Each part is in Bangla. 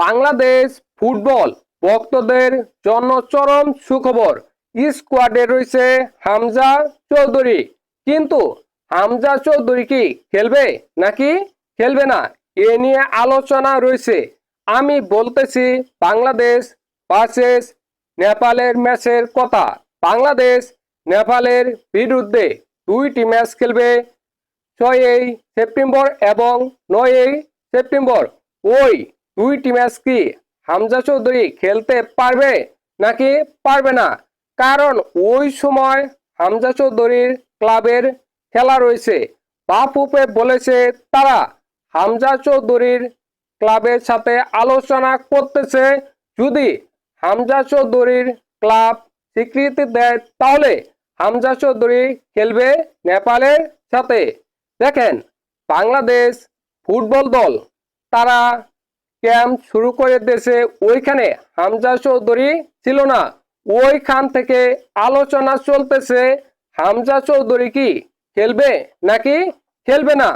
বাংলাদেশ ফুটবল ভক্তদের জন্য চরম সুখবর। স্কোয়াডে রয়েছে হামজা চৌধুরী। কিন্তু হামজা চৌধুরী কি খেলবে নাকি খেলবে না? এ নিয়ে আলোচনা রয়েছে। আমি বলতেছি বাংলাদেশ ভার্সেস নেপালের ম্যাচের কথা। বাংলাদেশ নেপালের বিরুদ্ধে দুইটি ম্যাচ খেলবে ছয়ই সেপ্টেম্বর এবং নয়ই সেপ্টেম্বর। ওই দুইটি ম্যাচ কি হামজা চৌধুরী খেলতে পারবে নাকি পারবে না? কারণ ওই সময় হামজা চৌধুরীর ক্লাবের খেলা রয়েছে। বাপুপে বলেছে তারা হামজা চৌধুরীর ক্লাবের সাথে আলোচনা করতেছে। যদি হামজা চৌধুরীর ক্লাব স্বীকৃতি দেয়, তাহলে হামজা চৌধুরী খেলবে নেপালের সাথে। দেখেন, বাংলাদেশ ফুটবল দল, তারা ক্যাম্প শুরু করে দিয়েছে। ওইখানে হামজা চৌধুরী ছিল না। ওইখান থেকে আলোচনা চলতেছে, হামজা চৌধুরী কি খেলবে নাকি খেলবে না?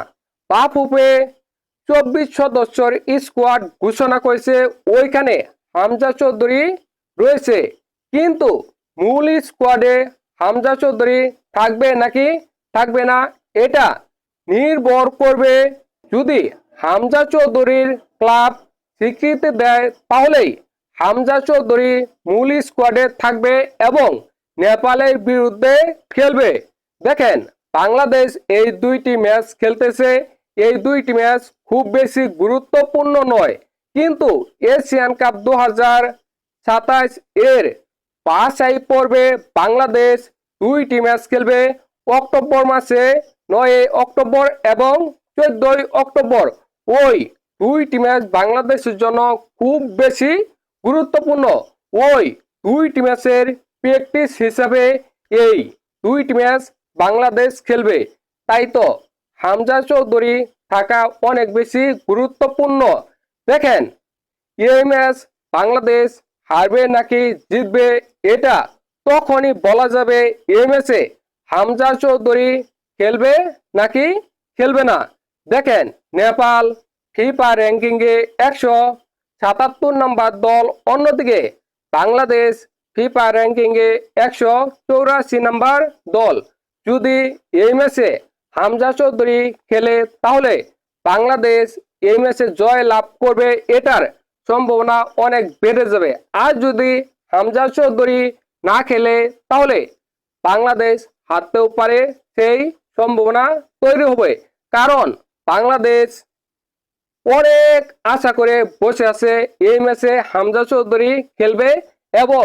বাপুপে চব্বিশ সদস্যর স্কোয়াড ঘোষণা করেছে, ওইখানে হামজা চৌধুরী রয়েছে। কিন্তু মূল স্কোয়াডে হামজা চৌধুরী থাকবে নাকি থাকবে না, এটা নির্ভর করবে যদি হামজা চৌধুরীর ক্লাব স্বীকৃতি দেয় তাহলেই হামজা চৌধুরী মূল স্কোয়াডে থাকবে এবং নেপালের বিরুদ্ধে খেলবে। দেখেন, বাংলাদেশ এই দুইটি ম্যাচ খেলতেছে। এই দুইটি ম্যাচ খুব বেশি গুরুত্বপূর্ণ নয়। কিন্তু এশিয়ান কাপ দু হাজার সাতাশ এর বাছাই পর্বে বাংলাদেশ দুইটি ম্যাচ খেলবে অক্টোবর মাসে নয় অক্টোবর এবং চোদ্দই অক্টোবর। ওই দুইটি ম্যাচ বাংলাদেশের জন্য খুব বেশি গুরুত্বপূর্ণ। ওই দুইটি ম্যাচের প্র্যাকটিস হিসাবে এই দুইটি ম্যাচ বাংলাদেশ খেলবে। তাই তো হামজা চৌধুরী থাকা অনেক বেশি গুরুত্বপূর্ণ। দেখেন, এই ম্যাচ বাংলাদেশ হারবে নাকি জিতবে এটা তখনই বলা যাবে এই ম্যাচে হামজা চৌধুরী খেলবে নাকি খেলবে না। দেখেন, নেপাল ফিফা র্যাঙ্কিংয়ে একশো সাতাত্তর নম্বর দল অন্যদিকে বাংলাদেশ ফিফা র্যাঙ্কিংয়ে একশো চৌরাশি নম্বর দল। যদি এই ম্যাচে হামজা চৌধুরী খেলে, তাহলে বাংলাদেশ এই ম্যাচে জয় লাভ করবে, এটার সম্ভাবনা অনেক বেড়ে যাবে। আর যদি হামজা চৌধুরী না খেলে, তাহলে বাংলাদেশ হারতেও পারে, সেই সম্ভাবনা তৈরি হবে। কারণ বাংলাদেশ অনেক আশা করে বসে আছে এই ম্যাচে হামজা চৌধুরী খেলবে এবং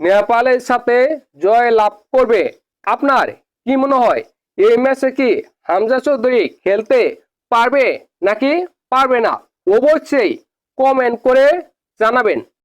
নেপালের সাথে জয় লাভ করবে। আপনার কি মনে হয়, এই ম্যাচে কি হামজা চৌধুরী খেলতে পারবে নাকি পারবে না? অবশ্যই কমেন্ট করে জানাবেন।